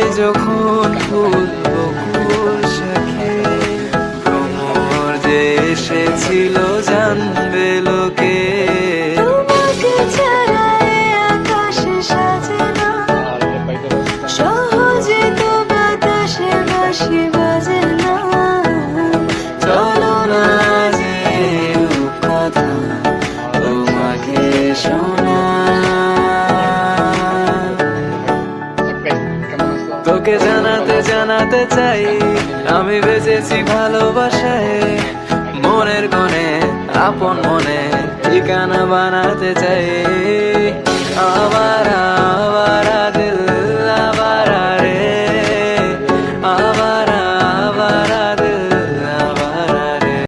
ফুটবে যখন ফুল বকুল শাখে। ভ্রমর যে এসেছিল জানবে লোকে। চলো যে তোমাকে তোকে জানাতে জানাতে চাই। আমি বেঁচেছি ভালোবাসায় মনের কোণে আপন মনে ঠিকানা বানাতে চাই।